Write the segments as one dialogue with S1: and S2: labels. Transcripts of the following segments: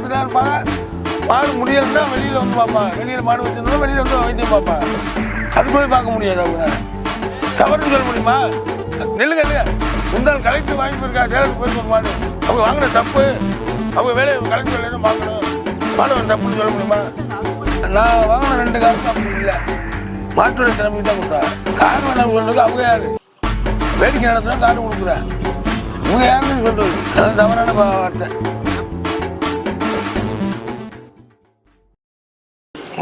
S1: அவங்க இருப்பாங்க மாடு முடியலைன்னா வெளியில் வந்து பார்ப்பாங்க. வெளியில் மாடு வச்சிருந்தா வெளியில் வந்து வைத்தியம் பார்ப்பாங்க. அது போய் பார்க்க முடியாது அவங்களால தவறுன்னு சொல்ல முடியுமா? நெல்லுங்க இல்லையா முந்தாள் கலெக்டர் வாங்கி போயிருக்கா சேலத்துக்கு போயிருக்க மாடு. அவங்க வாங்கின தப்பு. அவங்க வேலையை கலெக்டர் வேலையும் பார்க்கணும். மாடு வந்து தப்புன்னு சொல்ல முடியுமா? நான் வாங்கின ரெண்டு காரணம் அப்படி இல்லை. மாட்டுடைய திறமைக்கு தான் கொடுத்தா. கார் வேணாம் சொல்றதுக்கு அவங்க யார்? வேடிக்கை நடத்தினா காட்டு கொடுக்குறேன். இவங்க யாருன்னு சொல்றது? அது தவறான வார்த்தை.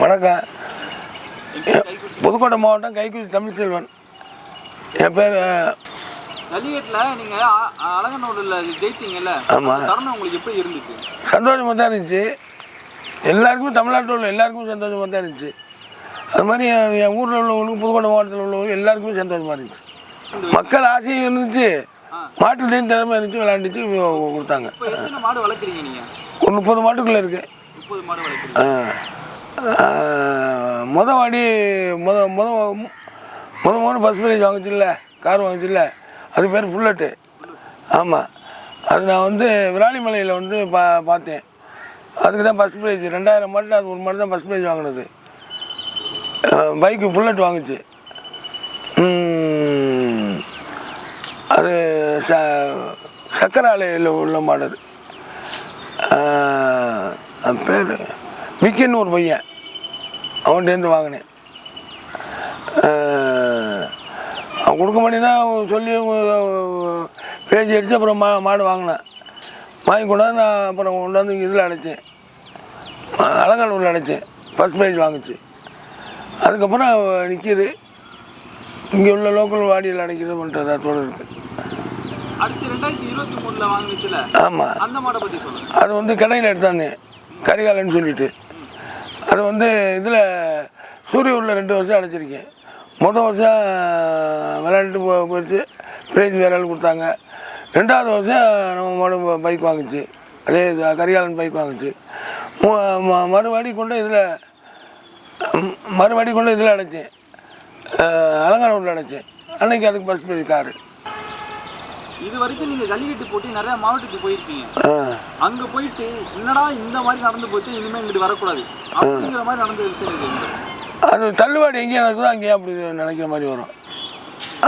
S1: வணக்கம். புதுக்கோட்டை மாவட்டம் கைக்குச்சி தமிழ்செல்வன் என் பேர்
S2: ஜல்லிக்கட்டுல நீங்க அ- அலங்கநல்லூர்ல ஜெயிச்சீங்கல்ல
S1: ஆமா.
S2: அந்த தருணம் உங்களுக்கு எப்படி இருந்துச்சு?
S1: சந்தோஷமாக தான் இருந்துச்சு. எல்லாருக்குமே தமிழ்நாட்டில் உள்ள எல்லாருக்குமே சந்தோஷமாக தான் இருந்துச்சு. அது மாதிரி என் ஊரில் உள்ளவங்களுக்கு புதுக்கோட்டை மாவட்டத்தில் உள்ளவங்க எல்லாருக்குமே சந்தோஷமாக இருந்துச்சு. மக்கள் ஆசையும் இருந்துச்சு. மாட்டுலேயும் திறமை இருந்துச்சு விளையாண்டுச்சு இவங்க கொடுத்தாங்க.
S2: மாடு வளர்க்குறீங்க
S1: ஒரு முப்பது மாட்டுக்குள்ளே இருக்குது
S2: முப்பது மாடு வளர்க்குறீங்க.
S1: முத வாடி முத முத முத முத பஸ் ப்ரைஸ் வாங்குச்சுல்ல கார் வாங்குச்சுல்ல அது பேர் புல்லட்டு. ஆமாம் அது நான் வந்து விராலிமலையில் வந்து பா பார்த்தேன். அதுக்கு தான் ஃபஸ்ட் ப்ரைஸ் ரெண்டாயிரம் மாட்டில் அது ஒரு மாடு தான் ஃபஸ்ட் ப்ரைஸ் வாங்கினது பைக்கு புல்லட் வாங்குச்சு. அது ச சக்கரை ஆலையில் உள்ள மாடல் அது. பேர் விக்கின்னு ஒரு பையன். அவன்கிட்டேருந்து வாங்கினேன். அவன் கொடுக்க மாட்டேன்னா சொல்லி பேசி அடித்து அப்புறம் மா மாடு வாங்கினேன். வாங்கி கொண்டாந்து நான் அப்புறம் கொண்டாந்து இதில் அடைச்சேன். அலங்காநல்லூரில் அடைச்சேன். First prize வாங்குச்சு. அதுக்கப்புறம் நிற்கிது இங்கே உள்ள லோக்கல் வாடியில் அடைக்கிறது பண்ணுறது அதோடு இருக்குது ஆமாம் அது வந்து கடையில் எடுத்தாந்தேன் கரிகாலன்னு சொல்லிட்டு. அது வந்து இதில் சூரிய உள்ள ரெண்டு வருஷம் அடைச்சிருக்கேன் மொதல் வருஷம் விளையாண்டு போ போயிடுச்சு. பிரைஸ் வேற ஆள் கொடுத்தாங்க. ரெண்டாவது வருஷம் நம்ம மாடு பைக் வாங்குச்சு. அதே கரிகாலன் பைக் வாங்குச்சு. மு- மறுபடி கொண்டு இதில் மறுபடி கொண்டு இதில் அடைச்சேன். அலங்காநல்லூரில் அடைச்சேன். அன்னைக்கு அதுக்கு ஃபஸ்ட் ப்ரைஸ் காரு
S2: இது வரைக்கும் நீங்க ஜல்லிக்கட்டு போட்டி நிறைய மாவட்டத்துக்கு போயிருக்கீங்க. அங்க போயிட்டு என்னடா இந்த மாதிரி நடந்து போச்சு இனிமே இங்கிட்டு வரக்கூடாது. அப்படிங்கிற மாதிரி நடந்த விஷயம்?
S1: அது தள்ளுவாடி எங்கே நடக்குதோ அங்கேயே அப்படி நினைக்கிற மாதிரி வரும்.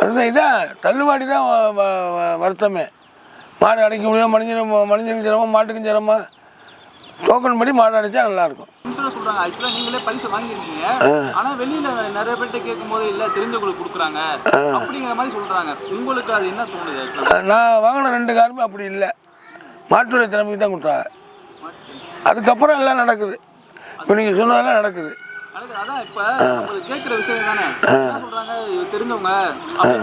S1: அதுதான் இதான் தள்ளுவாடி தான் வருத்தமே. மாடு அடைக்க முடியும் மனிதனும் மனிதனுக்கும் சிரமமா மாட்டுக்கும் சிரமமா. டோக்கன் படி மாடு அடைச்சா நல்லாயிருக்கும்.
S2: இன்சூரன்ஸ் சொல்றாங்க. ஆக்சுவலா நீங்களே பரிசு வாங்கியிருக்கீங்க. ஆனா வெளியில நிறைய பேர்ட்ட கேட்கும் போது இல்ல தெரிஞ்சவங்களுக்கு கொடுக்குறாங்க. அப்படிங்கிற மாதிரி சொல்றாங்க. உங்களுக்கு அது என்ன தோணுது?
S1: நான் வாங்கின ரெண்டு காருமே அப்படி இல்லை. மாட்டுடைய திறமைக்கு தான் கொடுத்தாங்க. அதுக்கப்புறம் எல்லாம் நடக்குது. இப்போ நீங்கள் சொன்னதெல்லாம் நடக்குது.
S2: அதான் இப்ப கேட்கிற விஷயம் தானே? இது தெரிஞ்சவங்க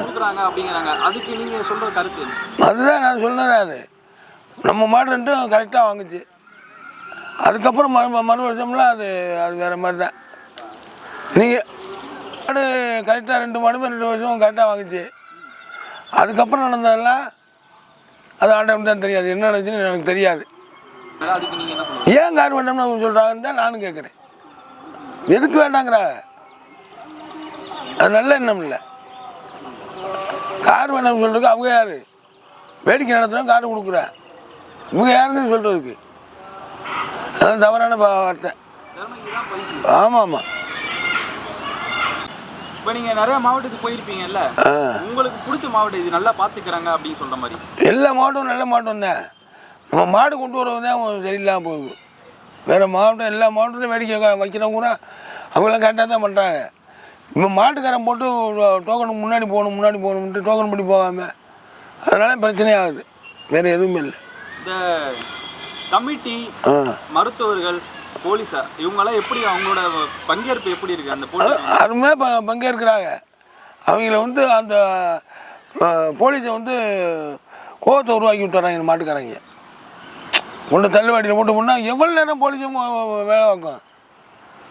S2: கொடுக்குறாங்க அப்படிங்கிறாங்க. அதுக்கு நீங்க சொல்ற கருத்து?
S1: அதுதான் நான் சொன்னதே அது. நம்ம மாடு ரெண்டும் கரெக்டாக வாங்குச்சு. அதுக்கப்புறம் மறு மறு வருஷம்லாம் அது அது வேறு மாதிரி தான் நீங்கள் மாடு கரெக்டாக ரெண்டு மாடுமே ரெண்டு வருஷம் கரெக்டாக வாங்குச்சு. அதுக்கப்புறம் நடந்ததெல்லாம் அது ஆண்டவன் தான் தெரியாது. என்ன நடந்துச்சுன்னு எனக்கு தெரியாது. ஏன் கார் வேண்டாம்னு அவங்க சொல்கிறாங்கன்னு தான் நானும் கேட்குறேன் எதுக்கு வேண்டாங்கிற? அது நல்ல எண்ணம் இல்லை. கார் வேண்டாம்னு சொல்கிறதுக்கு அவங்க யார்? வேடிக்கை நடத்துகிறோம் கார் கொடுக்குறேன். இவங்க யாருன்னு சொல்கிறதுக்கு அதெல்லாம் தவறான வார்த்தை. ஆமாம். ஆமாம்
S2: இப்ப நீங்க நிறைய மாவட்டத்துக்கு போயிருப்பீங்கல்ல? உங்களுக்கு பிடிச்ச மாவட்டம் இது நல்லா பாத்துக்கிறாங்க அப்படின்னு சொல்ற மாதிரி.
S1: எல்லா மாவட்டமும் நல்ல மாவட்டம் தான். நம்ம மாடு கொண்டு வரது தான் சரியில்லாமல் போகுது. வேறு மாவட்டம் எல்லா மாவட்டத்திலும் வேடிக்கை வைக்கிறவங்க கூட அவங்களாம் கரெக்டாக தான் பண்ணுறாங்க இப்போ மாட்டுக்காரன் போட்டு டோக்கனுக்கு முன்னாடி போகணும் முன்னாடி போகணும்ட்டு டோக்கன் பண்ணி போகாமல் அதனால பிரச்சனையாகுது வேறு எதுவுமே இல்லை.
S2: இந்த கமிட்டி மருத்துவர்கள் போலீஸார் இவங்கெல்லாம் எப்படி அவங்களோட பங்கேற்பு எப்படி இருக்கு? அந்த போலீஸ்
S1: அருமையாக பங்கேற்கிறாங்க. அவங்கள வந்து அந்த போலீஸை வந்து கோவத்தை உருவாக்கி விட்டுறாங்க இந்த மாட்டுக்காரங்க. கொண்டு தள்ளுவாடியில் போட்டு போனால் எவ்வளோ நேரம் போலீஸும் வேலை வைக்கும்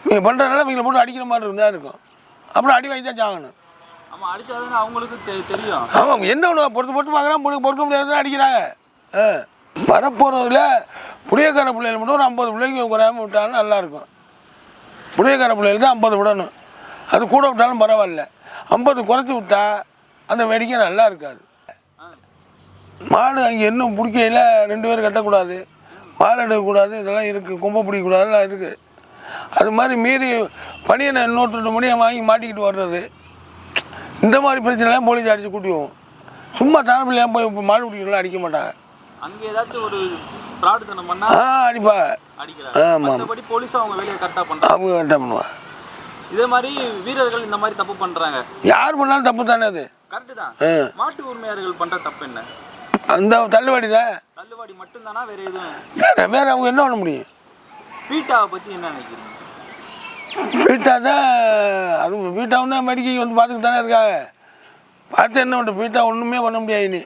S1: நீங்கள் பண்ணுறதுனால இவங்களை போட்டு அடிக்கிற மாதிரி இருந்தால் இருக்கும். அப்புறம் அடி வாங்கி தான் சாகணும்.
S2: ஆமா அடிச்சாதானே அவங்களுக்கு தெரியும்.
S1: ஆமாம் என்ன ஒன்று பொறுத்து பொறுத்து பார்க்குறான் பொறு பொறுக்க முடியாதுன்னு அடிக்கிறாங்க. ஆ. வரப்போகிறதுல புளியக்கார பிள்ளைகள் மட்டும் ஒரு ஐம்பது பிள்ளைங்க குறையாமல் விட்டாலும் நல்லாயிருக்கும். புளியக்கார பிள்ளைகளுக்கு தான் ஐம்பது விடணும். அது கூட விட்டாலும் பரவாயில்ல. ஐம்பது குறைச்சி விட்டால் அந்த வேடிக்கை நல்லா இருக்காது மாடு அங்கே இன்னும் பிடிக்கையில் ரெண்டு பேரும் கட்டக்கூடாது. மாலை எடுக்கக்கூடாது. இதெல்லாம் இருக்குது கொம்பை பிடிக்கக்கூடாதுலாம் இருக்குது அது மாதிரி மீறி பணியனை இன்னொரு ரெண்டு மணியை வாங்கி மாட்டிக்கிட்டு வர்றது. இந்த மாதிரி பிரச்சனைலாம் போலீஸ் அடித்து கூட்டிவோம் சும்மா தானப்பிள்ளையாக போய் மாடு பிடிக்கலாம் அடிக்க மாட்டாங்க.
S2: அங்கே ஏதாச்சும் ஒரு பிராடுத்தனம் பண்ணா
S1: ஆ அடிப்பாங்க
S2: அடிக்கிறாங்க
S1: ஆமாம்.
S2: மற்றபடி போலீஸும் அவங்க வேலையை கரெக்டாக பண்றாங்க.
S1: அவங்க என்ன பண்ணுவாங்க.
S2: இதே மாதிரி வீரர்கள் இந்த மாதிரி தப்பு பண்றாங்க.
S1: யார் பண்ணாலும் தப்பு தானே அது?
S2: கரெக்டு தான். மாட்டு உரிமையாளர்கள் பண்ற தப்பு என்ன?
S1: அந்த தள்ளுபடி தான்.
S2: தள்ளுவாடி மட்டும்தானா வேற எதுவும்?
S1: வேற வேற அவங்க என்ன பண்ண முடியும்?
S2: பீட்டாவை பத்தி என்ன நினைக்கிறீங்க?
S1: வீட்டாக தான் அது வீட்டாவும் தான் மெடிக்கல் வந்து பார்த்துக்கிட்டு தானே இருக்காங்க. பார்த்து என்ன பண்ணுற வீட்டா ஒன்றுமே பண்ண முடியாது இனி.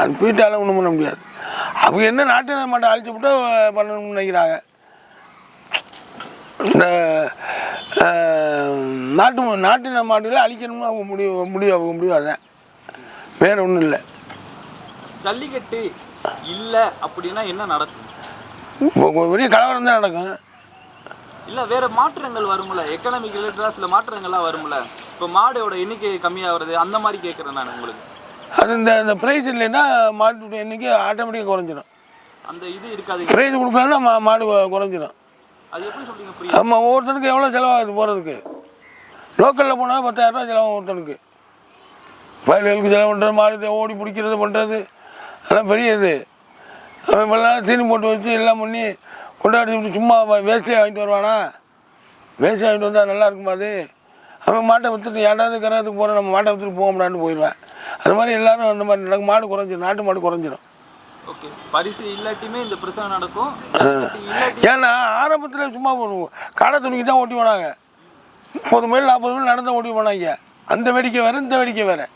S1: அது வீட்டால் ஒன்றும் பண்ண முடியாது. அவங்க என்ன நாட்டு மாட்டை அழிச்சு விட்டு பண்ணணும்னு நினைக்கிறாங்க. இந்த நாட்டு நாட்டு மாடுகளை அழிக்கணும்னு அவங்க முடிவு முடிவு அவங்க முடிவு அதான் வேறு ஒன்றும் இல்லை.
S2: ஜல்லிக்கட்டு இல்ல அப்படின்னா என்ன நடக்கும்?
S1: பெரிய கலவரம் தான் நடக்கும்.
S2: இல்ல வேற மாற்றங்கள் வரும்ல? எக்கனாமிக் ரிலேட்டடா சில மாற்றங்கள்லாம் வரும்ல? இப்போ மாடோட எண்ணிக்கை கம்மியாகிறது அந்த மாதிரி கேட்குறேன் நான் உங்களுக்கு.
S1: அது இந்த இந்த ப்ரைஸ் இல்லைன்னா மாட்டுடைய எண்ணிக்கை ஆட்டோமேட்டிக்காக குறைஞ்சிடும்
S2: அந்த இது இருக்காது.
S1: ப்ரைஸ் கொடுக்கலன்னா மா மாடு குறைஞ்சிடும்
S2: அது எப்படி புரியுது
S1: ஆமாம் ஒவ்வொருத்தனுக்கு எவ்வளோ செலவாகுது போகிறதுக்கு லோக்கலில் போனால் பத்தாயிரரூபா செலவாகும் ஒருத்தனுக்கு. வயல்களுக்கு செலவு பண்ணுறது மாடு ஓடி பிடிக்கிறது பண்ணுறது அதெல்லாம் பெரிய இது. அவன் இவ்வளோ தீனி போட்டு வச்சு எல்லாம் பண்ணி கொண்டாடி விட்டு சும்மா வேஸ்ட்டே வாங்கிட்டு வருவானா? வேஸ்ட் வாங்கிட்டு வந்தால் நல்லா இருக்குமா அது? அவன் மாட்டை விற்றுட்டு ஏண்டாவது கராதுக்கு போகிற நம்ம மாட்டை விற்றுட்டு போக முடியான்னு போயிடுவேன். அது மாதிரி எல்லாரும் அந்த மாதிரி நடக்கும். மாடு குறைஞ்சிரும் நாட்டு மாடு குறைஞ்சிரும்.
S2: ஓகே. பரிசு இல்லாட்டியுமே இந்த பிரச்சனை நடக்கும்.
S1: ஏன்னா ஆரம்பத்தில் சும்மா கடை துணிக்கு தான் ஓட்டி போனாங்க முப்பது மைல் நாற்பது மைல் நடந்து ஓட்டி போனாங்க அந்த வேடிக்கை வேறு இந்த வேடிக்கை வேறு.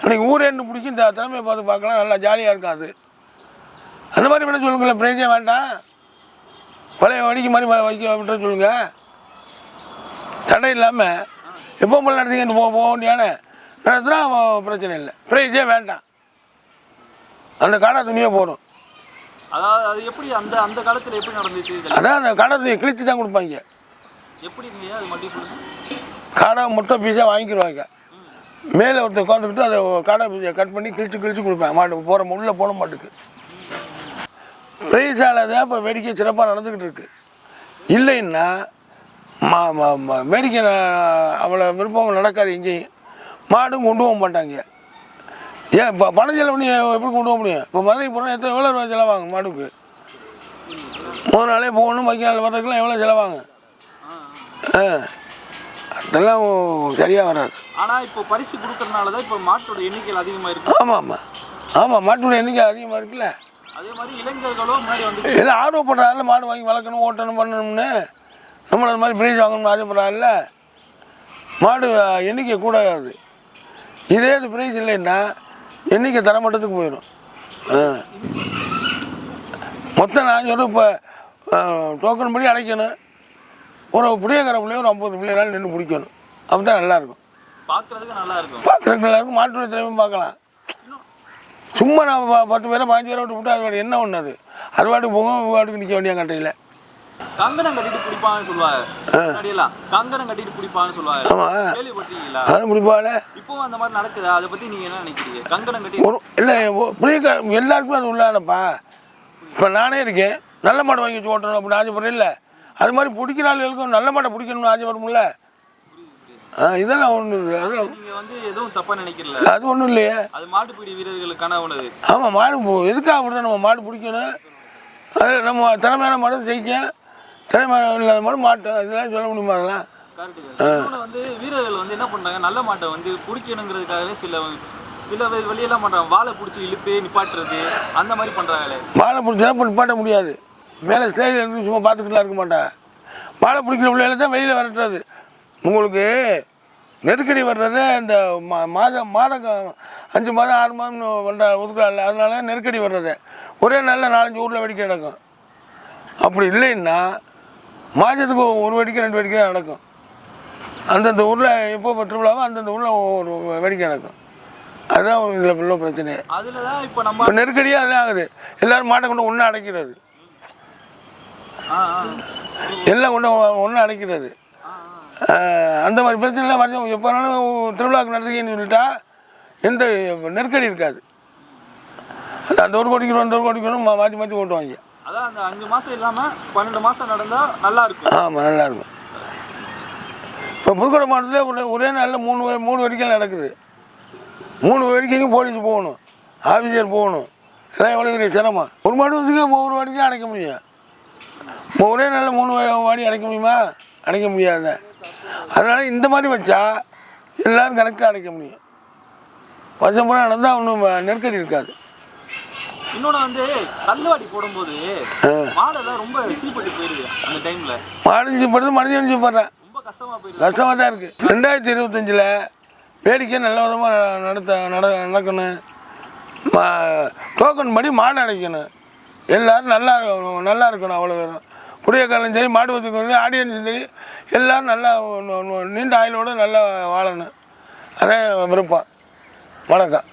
S1: அன்றைக்கி ஊரேன்னு பிடிக்கும் இந்த திறமையை பார்த்து பார்க்கலாம் நல்லா ஜாலியாக இருக்கும் அது. அந்த மாதிரி விட சொல்லுங்களேன் ப்ரைஸே வேண்டாம். பழைய வடிக்கு மாதிரி வைக்க விட்டு சொல்லுங்க. தடை இல்லாமல் எப்போ போல நடத்திக்கிட்டு போக போக வேண்டியான நடத்துனா பிரச்சனை இல்லை. ப்ரைஸே வேண்டாம். அந்த கடை துணியே போடும்
S2: அதாவது அது எப்படி அந்த அந்த காலத்துல எப்படி நடந்துச்சு?
S1: அதான் அந்த கடை துணியை கிழிச்சு தான் கொடுப்பாங்க.
S2: எப்படி அது சொல்லுங்க.
S1: காடை மொத்த பீஸாக வாங்கிக்கிடுவாங்க மேலே ஒருத்தர் உட்காந்துக்கிட்டு அதை காடை பீஸை கட் பண்ணி கிழிச்சு கிழிச்சு கொடுப்பேன் மாட்டு போகிற உள்ளே போன மாட்டுக்கு. பிரைஸால் தான் இப்போ வேடிக்கை சிறப்பாக நடந்துக்கிட்டு இருக்கு. இல்லைன்னா மா வேடிக்கை அவ்வளோ விருப்பம் நடக்காது எங்கேயும் மாடும் கொண்டு போக மாட்டாங்க. ஏன் இப்போ பணம் செலவு பண்ணி எப்படி கொண்டு போக முடியும்? இப்போ மதுரைக்கு போனால் எத்தனை எவ்வளோ ரூபா செலவாகும் மாடுக்கு முதல் நாளே போகணும் பாக்கி நாள் வர்றதுக்குலாம் எவ்வளோ செலவாகும்? ஆ அதெல்லாம் சரியாக வராது.
S2: ஆனா இப்போ பரிசு கொடுக்கறதுனால தான் இப்போ மாட்டோட எண்ணிக்கைகள் அதிகமா இருக்கு.
S1: ஆமாம் ஆமாம் ஆமாம் மாட்டுடைய எண்ணிக்கை அதிகமாக இருக்குல்ல?
S2: அதே மாதிரி இளைஞர்களும் முன்னாடி வந்து
S1: எல்லாம் ஆர்வப்படுறாருல மாடு வாங்கி வளர்க்கணும் ஓட்டணும் பண்ணணும்னு. நம்மள அது மாதிரி ப்ரைஸ் வாங்கணும்னு ஆசைப்படுறாருல மாடு எண்ணிக்கை கூடாது இதே இது ப்ரைஸ் இல்லைன்னா எண்ணிக்கை தரமட்டத்துக்கு போயிடும் மொத்தம் நான் சொல்ல இப்போ டோக்கன் படி அடைக்கணும். ஒரு புளியக்கரை பிள்ளைய ஒரு ஐம்பது பிள்ளைனாலும் நின்று பிடிக்கணும். அப்போ தான் நல்லாயிருக்கும்.
S2: பார்க்கறதுக்கு நல்லா இருக்கும்
S1: பார்க்குறதுக்கு நல்லா இருக்கும் மாட்டுடைய திறமையும் பார்க்கலாம். சும்மா நான் பத்து பேரை பாஞ்சு பேரை விட்டு விட்டு அது என்ன ஒன்று அது? அது பாட்டுக்கு போகும் பாட்டுக்கு நிற்க வேண்டிய கட்டையில்.
S2: கங்கணம் கட்டிட்டு பிடிப்பான்னு சொல்லுவாங்க முன்னாடி எல்லாம் கங்கணம் கட்டிட்டு பிடிப்பான்னு சொல்லுவாங்க கேள்விப்பட்டீங்களா
S1: அது முடிப்பால
S2: இப்போ அந்த மாதிரி நடக்குதா? அதை பத்தி நீங்க என்ன நினைக்கிறீங்க? கங்கணம் கட்டி
S1: இல்லை புளிய எல்லாருக்குமே அது உள்ளானப்பா. இப்போ நானே இருக்கேன். நல்ல மாடை வாங்கி வச்சு ஓட்டணும் அப்படின்னு ஆசைப்படுறேன். இல்லை. அது மாதிரி பிடிக்கிற ஆளுகளுக்கும் நல்ல மாடை பிடிக்கணும்னு ஆசைப்படும்ல இதெல்லாம் ஒன்று அதெல்லாம்
S2: நீங்க வந்து எதுவும் தப்பா நினைக்கல
S1: அது ஒன்றும் இல்லையே.
S2: அது மாட்டுப்பிடி வீரர்களுக்கான உணவு
S1: ஆமாம் மாடு எதுக்காக விடுறோம் நம்ம மாடு பிடிக்கணும்? அதில் நம்ம திறமையான மாடு ஜெயிக்க திறமையான இல்லாத மாடு மாட்டோம் இதெல்லாம் சொல்ல முடியுமா அதெல்லாம்?
S2: வந்து வீரர்கள் வந்து என்ன பண்றாங்க? நல்ல மாட்டை வந்து பிடிக்கணுங்கிறதுக்காகவே சில சில வழி- வழியெல்லாம் பண்றாங்க. வாழை பிடிச்சி இழுத்து நிப்பாட்டுறது அந்த மாதிரி பண்றாங்களே.
S1: வாழை பிடிச்சா நிப்பாட்ட முடியாது. மேலே ஸ்டேஜில் இருந்து சும்மா பார்த்துக்கிட்டுலாம் இருக்க மாட்டேன் வாழை பிடிக்கிற பிள்ளைகளை தான் வெளியில் விரட்டுறது. உங்களுக்கு நெருக்கடி வர்றதே இந்த மா மாதம் மாதம் அஞ்சு மாதம் ஆறு மாதம் பண்ணுற ஒதுக்குறாள் அதனால நெருக்கடி வர்றது. ஒரே நாளில் நாலஞ்சு ஊரில் வெடிக்கை நடக்கும். அப்படி இல்லைன்னா மாதத்துக்கு ஒரு வெடிக்கை ரெண்டு வெடிக்கை தான் நடக்கும். அந்தந்த ஊரில் எப்போ திருவிழாவோ அந்தந்த ஊரில் ஒரு வேடிக்கை நடக்கும். அதுதான் இதில் உள்ள
S2: தான் இப்போ
S1: நெருக்கடியாக அதெல்லாம் ஆகுது. எல்லாரும் மாட்டை கொண்டு ஒன்று அடைக்கிறது. எல்லாம் கொண்டு ஒன்று அடைக்கிறது. அந்த மாதிரி பிரச்சனைலாம் வருஷம் எப்போ வேணாலும் திருவிழாவுக்கு நடத்துக்கன்னு சொல்லிட்டா எந்த நெருக்கடி இருக்காது. அந்த ஒரு கோடிக்கு அந்த ஒரு கோடிக்கு மாற்றி மாற்றி ஓட்டுவாங்க.
S2: அதான் அந்த அஞ்சு மாதம் இல்லாமல் பன்னெண்டு மாதம் நடந்தால் நல்லா இருக்கும்
S1: ஆமாம் நல்லா இருக்கும் இப்போ புதுக்கோட்டை மாவட்டத்தில் ஒரே ஒரே நாளில் மூணு மூணு வரைக்கும் நடக்குது. மூணு வரைக்கும் போலீஸ் போகணும் ஆஃபீஸர் போகணும். எல்லாம் எவ்வளோ பெரிய சிரமம். ஒரு மாதத்துக்கு ஒவ்வொரு வாடிக்கும் அடைக்க முடியும். ஒரே நாளில் மூணு வாடி அடைக்க முடியுமா? அடைக்க முடியாது அதனால் இந்த மாதிரி வச்சா எல்லோரும் கரெக்டாக அடைக்க முடியும். வருஷம் பூரா நடந்தால் ஒன்றும் நெருக்கடி இருக்காது.
S2: இன்னொன்று வந்து தள்ளுவாடி போடும்போது. மாடெல்லாம் ரொம்ப சீப்பட்டு போயிடுது அந்த டைம்ல.
S1: மாடிஞ்சு படுறது மனிதன் போடுறேன்.
S2: ரொம்ப கஷ்டமா போயிடுது
S1: கஷ்டமாக தான் இருக்குது ரெண்டாயிரத்தி இருபத்தஞ்சில் வேடிக்கை நல்ல விதமாக நடத்த நட நடக்கணும். மா- டோக்கன் படி மாடு அடைக்கணும். எல்லோரும் நல்லா நல்லா இருக்கணும் அவ்வளோ பேரும். காலம் சரி மாடு வச்சுக்கு வந்து ஆடியன்ஸும் சரி எல்லோரும் நல்லா நீண்ட ஆயுளோடு நல்லா வாழணும். அதே விருப்பம். வணக்கம்.